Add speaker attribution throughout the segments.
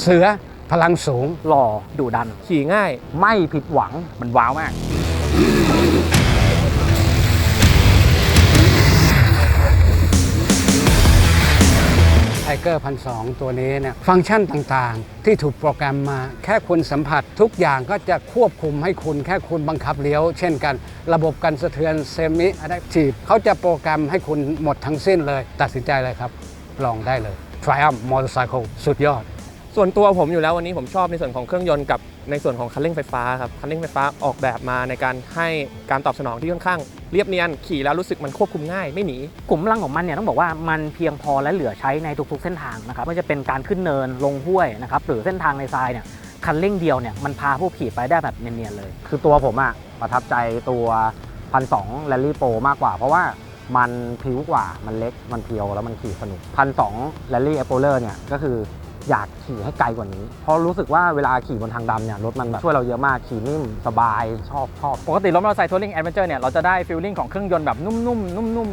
Speaker 1: เสือพลังสูง
Speaker 2: หล่อดุดัน
Speaker 3: ขี่ง่าย
Speaker 2: ไม่ผิดหวัง มันว้าวมาก
Speaker 1: ไทเกอร์พันสตัวนี้เนี่ยฟังก์ชันต่างๆ ที่ถูกโปรแกรมมา แค่คุณสัมผัสทุกอย่างก็จะควบคุมให้คุณแค่คุณบังคับเลี้ยว เช่นกัน ระบบการสะเทือนเซมิอะ a p ทีฟเขาจะโปรแกรมให้คุณหมดทั้งสิ้นเลย ตัดสินใจเลยครับ ลองได้เลย Triumph Motorcycle สุดยอด
Speaker 3: ส่วนตัวผมอยู่แล้ววันนี้ผมชอบในส่วนของเครื่องยนต์กับในส่วนของคันเร่งไฟฟ้าครับคันเร่งไฟฟ้าออกแบบมาในการให้การตอบสนองที่ค่อนข้าง เรียบเนียนขี่แล้วรู้สึกมันควบคุมง่ายไม่หนี
Speaker 2: กลุ่มพลังของมันเนี่ยต้องบอกว่ามันเพียงพอและเหลือใช้ในทุกๆเส้นทางนะครับไม่ว่าจะเป็นการขึ้นเนินลงห้วยนะครับหรือเส้นทางในทรายเนี่ยคันเร่งเดียวเนี่ยมันพาผู้ขี่ไปได้แบบเนียนๆเลย
Speaker 4: คือตัวผมอะประทับใจตัวพันสองแรลลี่โปรมากกว่า เพราะว่ามันผิวกว่ามันเล็กมันเพียวแล้วมันขี่สนุกพันสองแรลลี่เอโปเลอร์เนี่ยก็คือ อยากขี่ให้ไกลกว่านี้ เพราะรู้สึกว่าเวลาขี่บนทางดำเนี่ยรถมันแบบช่วยเราเยอะมากขี่นิ่มสบายชอบชอบ
Speaker 5: ปกติรถมอเตอร์ไซค์ทัวริงแอดเวนเจอร์เนี่ยเราจะได้ฟีลลิ่งของเครื่องยนต์แบบนุ่มๆนุ่ม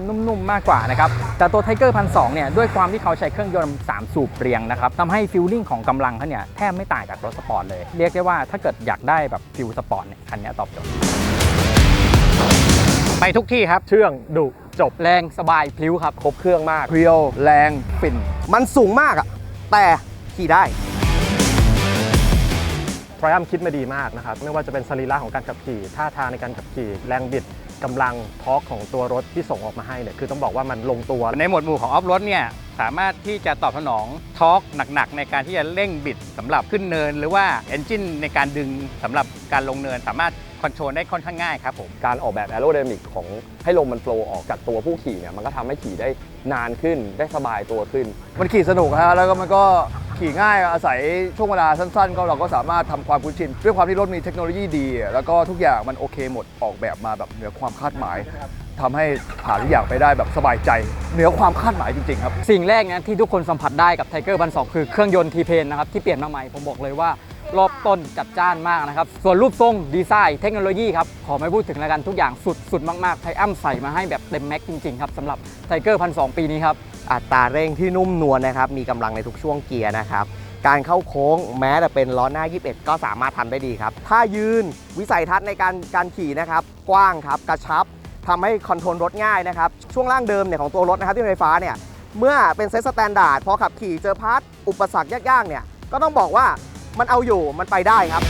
Speaker 5: ๆนุ่มๆมากกว่านะครับแต่ตัวไทเกอร์พันสเนี่ยด้วยความที่เขาใช้เครื่องยนต์3 สูบเรียงนะครับทำให้ฟีลลิ่งของกำลังเขาเนี่ยแทบไม่ต่างจากรถสปอร์ตเลยเรียกได้ว่าถ้าเกิดอยากได้แบบฟิลสปอร์ตเนี่ยคันนี้ตอบโจทย์
Speaker 2: ไปทุกที่ครับ
Speaker 3: เชื่องดุจบ
Speaker 2: แรงสบายพลิ้วครับ
Speaker 3: ครบเครื่องมาก
Speaker 6: เรียวแรงปิ่น มันสูงมากอะแต่ ขี่ได้
Speaker 3: ทริอัมคิดมาดีมากนะครับ ไม่ว่าจะเป็นสรีระของการขับขี่ ท่าทางในการขับขี่ แรงบิดกำลังทอร์กของตัวรถที่ส่งออกมาให้เนี่ยคือต้องบอกว่ามันลงตัว
Speaker 5: ในหมวดหมู่ของออฟรถเนี่ยสามารถที่จะตอบสนองทอร์กหนักๆ ในการที่จะเร่งบิดสำหรับขึ้นเนิน หรือว่าเอนจินในการดึงสำหรับการลงเนิน สามารถคอนโทรลได้ค่อนข้างง่ายครับผม
Speaker 7: การออกแบบแอโร d y นามิกของให้ลมมันโฟล์ออกจากตัวผู้ขี่เนี่ยมันก็ทำให้ขี่ได้นานขึ้นได้สบายตัวขึ้น
Speaker 6: มันขี่สนุกฮะแล้วก็มันก็ ขี่ง่ายอาศัยช่วงเวลาสั้นๆ ก็เราก็สามารถทำความคุ้นชินด้วยความที่รถมีเทคโนโลยีดี แล้วก็ทุกอย่างมันโอเคหมดออกแบบมาแบบเหนือความคาดหมายทำให้ผ่านทุกอย่างไปได้แบบสบายใจ เหนือความคาดหมายจริงๆครับ
Speaker 5: สิ่งแรกนะที่ทุกคนสัมผัสได้กับไทเกอร์พันสคือเครื่องยนต์ทีเพนนะครับที่เปลี่ยนมาใหม่ผมบอกเลยว่ารอบต้นจัดจ้านมากนะครับ ส่วนรูปทรงดีไซน์เทคโนโลยีครับ ขอไม่พูดถึงแล้วกันทุกอย่างสุดสุดมากๆไทอัมใส่มาให้แบบเต็มแม็กจริงๆครับสำหรับไทเกอร์พันสปีนี้ครับ
Speaker 8: อัตราเร่งที่นุ่มนวลนะครับ มีกำลังในทุกช่วงเกียร์นะครับ การเข้าโค้งแม้แต่เป็นล้อหน้า 21 ก็สามารถทำได้ดีครับ ถ้ายืนวิสัยทัศน์ในการการขี่นะครับ กว้างครับกระชับทำให้คอนโทรลรถง่ายนะครับ ช่วงล่างเดิมเนี่ยของตัวรถนะครับที่ไฟฟ้าเนี่ยเมื่อเป็นเซ็ตสแตนดาร์ดพอขับขี่เจอพาร์ทอุปสรรคยากๆเนี่ยก็ต้องบอกว่ามันเอาอยู่มันไปได้ครับ